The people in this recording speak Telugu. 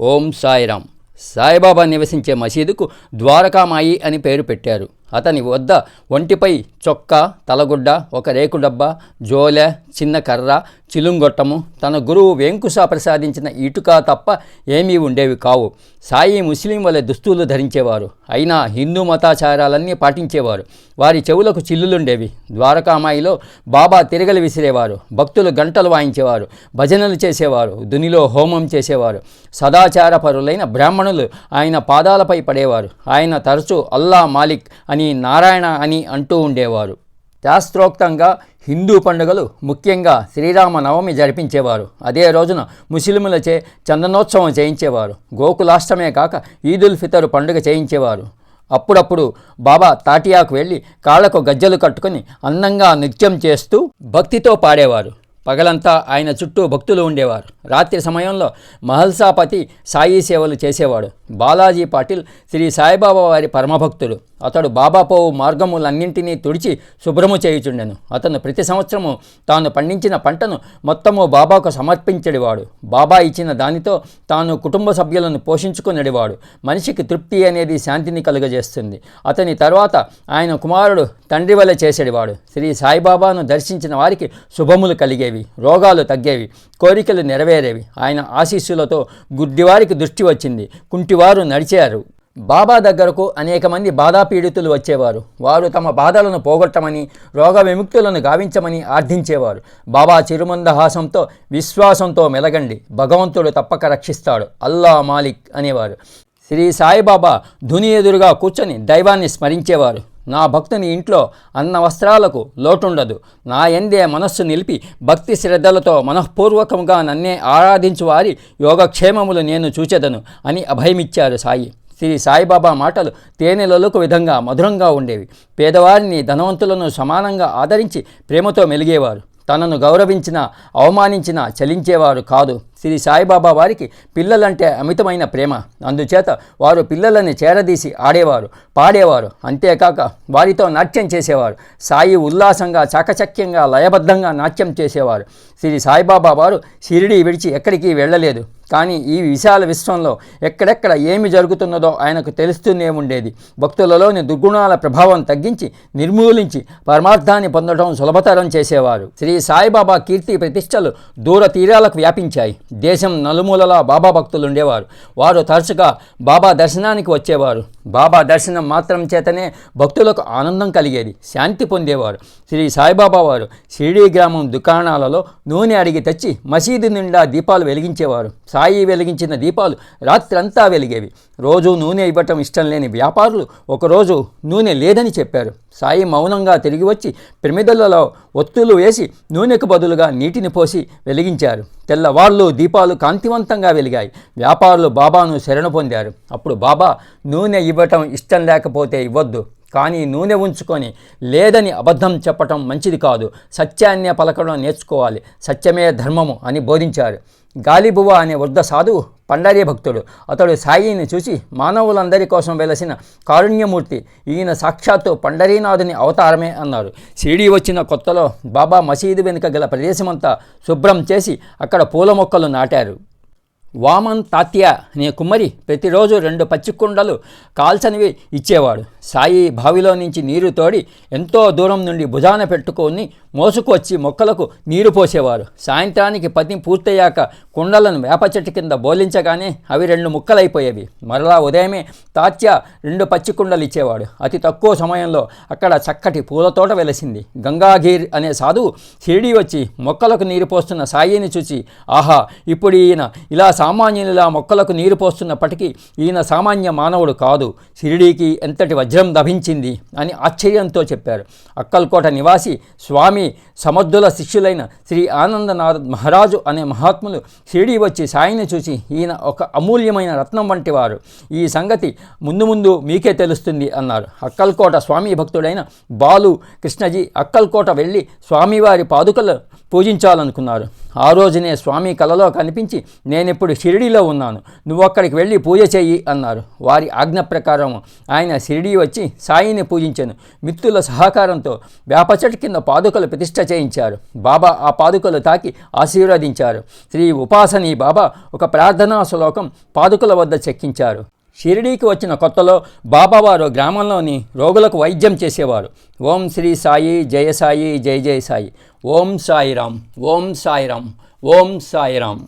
ఓం సాయిరామ్. సాయిబాబా నివసించే మసీదుకు ద్వారకామాయి అని పేరు పెట్టారు. అతని వద్ద ఒంటిపై చొక్కా తలగుడ్డ ఒక రేకు డబ్బా జోలె చిన్న కర్ర చిలుంగొట్టము తన గురువు వెంకుశ ప్రసాదించిన ఇటుక తప్ప ఏమీ ఉండేవి కావు. సాయి ముస్లిం వలె దుస్తులు ధరించేవారు. అయినా హిందూ మతాచారాలన్నీ పాటించేవారు. వారి చెవులకు చిల్లులుండేవి. ద్వారకామాయిలో బాబా తిరగలి విసిరేవారు. భక్తులు గంటలు వాయించేవారు. భజనలు చేసేవారు. దునిలో హోమం చేసేవారు. సదాచారపరులైన బ్రాహ్మణులు ఆయన పాదాలపై పడేవారు. ఆయన తరచూ అల్లా మాలిక్ అని నారాయణ అని అంటూ ఉండేవారు. శాస్త్రోక్తంగా హిందూ పండుగలు ముఖ్యంగా శ్రీరామ నవమి జరిపించేవారు. అదే రోజున ముస్లిములచే చందనోత్సవం చేయించేవారు. గోకులాష్టమే కాక ఈదుల్ ఫితర్ పండుగ చేయించేవారు. అప్పుడప్పుడు బాబా తాటియాకు వెళ్ళి కాళ్ళకు గజ్జలు కట్టుకొని అందంగా నృత్యం చేస్తూ భక్తితో పాడేవారు. పగలంతా ఆయన చుట్టూ భక్తులు ఉండేవారు. రాత్రి సమయంలో మహల్సాపతి సాయి సేవలు చేసేవాడు. బాలాజీ పాటిల్ శ్రీ సాయిబాబా వారి పరమభక్తుడు. అతడు బాబా పోవు మార్గములన్నింటినీ తుడిచి శుభ్రము చేయుచుండెను. అతను ప్రతి సంవత్సరము తాను పండించిన పంటను మొత్తము బాబాకు సమర్పించడివాడు. బాబా ఇచ్చిన దానితో తాను కుటుంబ సభ్యులను పోషించుకునేవాడు మనిషికి తృప్తి అనేది శాంతిని కలుగజేస్తుంది. అతని తర్వాత ఆయన కుమారుడు తండ్రి వల్ల చేసేవాడు శ్రీ సాయిబాబాను దర్శించిన వారికి శుభములు కలిగేవి రోగాలు తగ్గేవి కోరికలు నెరవేరేవి. ఆయన ఆశీస్సులతో గుడ్డివారికి దృష్టి వచ్చింది. కుంటివారు నడిచారు. బాబా దగ్గరకు అనేక మంది బాధాపీడితులు వచ్చేవారు. వారు తమ బాధలను పోగొట్టమని రోగ విముక్తులను గావించమని ఆర్థించేవారు. బాబా చిరుమందహాసంతో విశ్వాసంతో మెలగండి. భగవంతుడు తప్పక రక్షిస్తాడు. అల్లా మాలిక్ అనేవారు. శ్రీ సాయిబాబా ధుని ఎదురుగా కూర్చొని దైవాన్ని స్మరించేవారు. నా భక్తుని ఇంట్లో అన్న వస్త్రాలకు లోటుండదు. నా ఎందే మనస్సు నిలిపి భక్తి శ్రద్ధలతో మనఃపూర్వకంగా నన్నే ఆరాధించువారి యోగక్షేమములు నేను చూచెదను అని అభయమిచ్చారు సాయి. శ్రీ సాయిబాబా మాటలు తేనెలలకు విధంగా మధురంగా ఉండేవి. పేదవారిని ధనవంతులను సమానంగా ఆదరించి ప్రేమతో మెలిగేవారు. తనను గౌరవించిన అవమానించిన చలించేవారు కాదు. శ్రీ సాయిబాబా వారికి పిల్లలంటే అమితమైన ప్రేమ. అందుచేత వారు పిల్లలని చేరదీసి ఆడేవారు పాడేవారు. అంతేకాక వారితో నాట్యం చేసేవారు. సాయి ఉల్లాసంగా చాకచక్యంగా లయబద్ధంగా నాట్యం చేసేవారు. శ్రీ సాయిబాబా వారు షిరిడి విడిచి ఎక్కడికి వెళ్ళలేదు. కానీ ఈ విశాల విశ్వంలో ఎక్కడెక్కడ ఏమి జరుగుతున్నదో ఆయనకు తెలుస్తూనే ఉండేది. భక్తులలోని దుర్గుణాల ప్రభావం తగ్గించి నిర్మూలించి పరమార్థాన్ని పొందడం సులభతరం చేసేవారు. శ్రీ సాయిబాబా కీర్తి ప్రతిష్టలు దూర తీరాలకు వ్యాపించాయి. దేశం నలుమూలలా బాబా భక్తులు ఉండేవారు. వారు తరచుగా బాబా దర్శనానికి వచ్చేవారు. బాబా దర్శనం మాత్రం చేతనే భక్తులకు ఆనందం కలిగేది. శాంతి పొందేవారు. శ్రీ సాయిబాబా వారు షిరిడీ గ్రామం దుకాణాలలో నూనె అడిగి తెచ్చి మసీదు నిండా దీపాలు వెలిగించేవారు. సాయి వెలిగించిన దీపాలు రాత్రంతా వెలిగేవి. రోజు నూనె ఇవ్వటం ఇష్టం లేని వ్యాపారులు ఒకరోజు నూనె లేదని చెప్పారు. సాయి మౌనంగా తిరిగి వచ్చి పిరమిదలలో ఒత్తులు వేసి నూనెకు బదులుగా నీటిని పోసి వెలిగించారు. తెల్లవాళ్ళు దీపాలు కాంతివంతంగా వెలిగాయి. వ్యాపారులు బాబాను శరణు పొందారు. అప్పుడు బాబా నూనె ఇవ్వటం ఇష్టం లేకపోతే ఇవ్వద్దు. కానీ నూనె ఉంచుకొని లేదని అబద్ధం చెప్పటం మంచిది కాదు. సత్యాన్ని పలకడం నేర్చుకోవాలి. సత్యమే ధర్మము అని బోధించారు. గాలిబువ అనే వృద్ధ సాధువు పండరీ భక్తుడు. అతడు సాయిని చూసి మానవులందరి కోసం వెలసిన కారుణ్యమూర్తి ఈయన సాక్షాత్తు పండరీనాథుని అవతారమే అన్నారు. షిరిడి వచ్చిన కొత్తలో బాబా మసీదు వెనుక గల ప్రదేశమంతా శుభ్రం చేసి అక్కడ పూల మొక్కలు నాటారు. వామన్ తాత్య అనే కుమ్మరి ప్రతిరోజు రెండు పచ్చికుండలు కాల్చనివి ఇచ్చేవాడు. సాయి బావిలో నుంచి నీరు తోడి ఎంతో దూరం నుండి భుజాన పెట్టుకొని మోసుకొచ్చి మొక్కలకు నీరు పోసేవారు. సాయంత్రానికి పని పూర్తయ్యాక కుండలను వేప చెట్టు కింద బోలించగానే అవి రెండు ముక్కలైపోయేవి. మరలా ఉదయమే తాత్య రెండు పచ్చి కుండలు ఇచ్చేవాడు. అతి తక్కువ సమయంలో అక్కడ చక్కటి పూల తోట వెలసింది. గంగాగీర్ అనే సాధువు షిరిడి వచ్చి మొక్కలకు నీరు పోస్తున్న సాయిని చూసి ఆహా ఇప్పుడు ఈయన ఇలా సామాన్యునిలా మొక్కలకు నీరు పోస్తున్నప్పటికీ ఈయన సామాన్య మానవుడు కాదు. షిరిడీకి ఎంతటి వజ్రం లభించింది అని ఆశ్చర్యంతో చెప్పారు. అక్కల్కోట నివాసి స్వామి సమర్థుల శిష్యులైన శ్రీ ఆనందనాథ్ మహారాజు అనే మహాత్ములు షిరిడీ వచ్చి సాయిని చూసి ఈయన ఒక అమూల్యమైన రత్నం వంటి వారు ఈ సంగతి ముందు ముందు మీకే తెలుస్తుంది అన్నారు. అక్కల్కోట స్వామి భక్తుడైన బాలు కృష్ణజీ అక్కల్కోట వెళ్ళి స్వామివారి పాదుకలు పూజించాలనుకున్నారు. ఆ రోజునే స్వామి కలలో కనిపించి నేనిప్పుడు షిరిడీలో ఉన్నాను. నువ్వు అక్కడికి వెళ్ళి పూజ చెయ్యి అన్నారు. వారి ఆజ్ఞ ప్రకారం ఆయన షిరిడీ వచ్చి సాయిని పూజించాను. మిత్రుల సహకారంతో వేప చెట్టు కింద పాదుకలు ప్రతిష్ట చేయించారు. బాబా ఆ పాదుకలు తాకి ఆశీర్వదించారు. శ్రీ ఉపాసని బాబా ఒక ప్రార్థనా శ్లోకం పాదుకల వద్ద చెక్కించారు. షిరిడీకి వచ్చిన కొత్తలో బాబావారు గ్రామంలోని రోగులకు వైద్యం చేసేవారు. ఓం శ్రీ సాయి జయ సాయి జయ జయ సాయి. ఓం సాయిరామ్. ఓం సాయిరామ్. ఓం సాయిరామ్.